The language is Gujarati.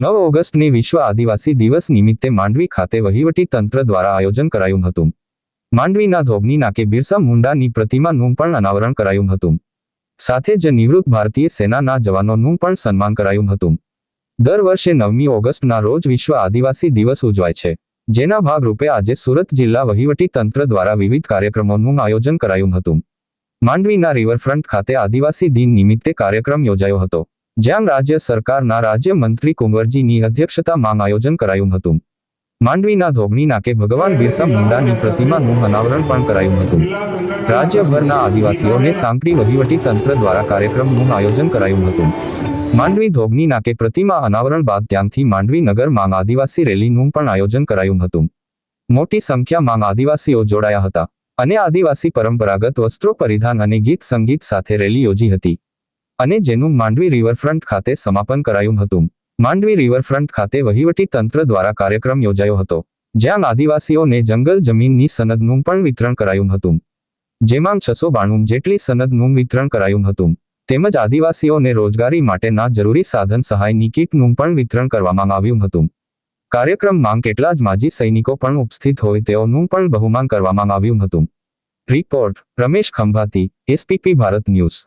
નવ ઓગસ્ટને વિશ્વ આદિવાસી દિવસ નિમિત્તે માંડવી ખાતે વહીવટી તંત્ર દ્વારા આયોજન કરાયું હતું. માંડવીના ધોબની નાકે બિરસા મુંડાની પ્રતિમાનું પણ અનાવરણ કરાયું હતું. સાથે જ નિવૃત્ત ભારતીય સેનાના જવાનોનું પણ સન્માન કરાયું હતું. દર વર્ષે નવમી ઓગસ્ટના રોજ વિશ્વ આદિવાસી દિવસ ઉજવાય છે. જેના ભાગરૂપે આજે સુરત જિલ્લા વહીવટી તંત્ર દ્વારા વિવિધ કાર્યક્રમોનું આયોજન કરાયું હતું. માંડવીના રિવરફ્રન્ટ ખાતે આદિવાસી દિન નિમિત્તે કાર્યક્રમ યોજાયો હતો. જ્યાં રાજ્ય સરકારના રાજ્ય મંત્રી કુંવરજીની અધ્યક્ષતામાં આયોજન કરાયું હતું. માંડવીના ધોબણી નાકે ભગવાન બિરસા મુંડાની પ્રતિમાનું અનાવરણ પણ કરાયું હતું. રાજ્યભરના આદિવાસીઓને સાંકડી વહીવટી તંત્ર દ્વારા કાર્યક્રમનું આયોજન કરાયું હતું. માંડવી ધોગની નાકે પ્રતિમા અનાવરણ બાદ ત્યાંથી માંડવી નગરમાં આદિવાસી રેલીનું પણ આયોજન કરાયું હતું. મોટી સંખ્યામાં આદિવાસીઓ જોડાયા હતા અને આદિવાસી પરંપરાગત વસ્ત્રો પરિધાન અને ગીત સંગીત સાથે રેલી યોજી હતી. અને જેનું માંડવી રિવરફ્રન્ટ ખાતે સમાપન કરાયું હતું. માંડવી રિવરફ્રન્ટ ખાતે વહીવટી તંત્ર દ્વારા કાર્યક્રમ યોજાયો હતો, જ્યાં આદિવાસીઓને જંગલ જમીનની સનદનું પણ વિતરણ કરાયું હતું. જેમાં છસો બાણું જેટલી સનદનું વિતરણ કરાયું હતું. તેમજ આદિવાસીઓને રોજગારી માટેના જરૂરી સાધન સહાયની કીટનું પણ વિતરણ કરવામાં આવ્યું હતું. કાર્યક્રમમાં કેટલા જ માજી સૈનિકો પણ ઉપસ્થિત હોય તેઓનું પણ બહુમાન કરવામાં આવ્યું હતું. Report, Ramesh Khambhati, SPP Bharat news.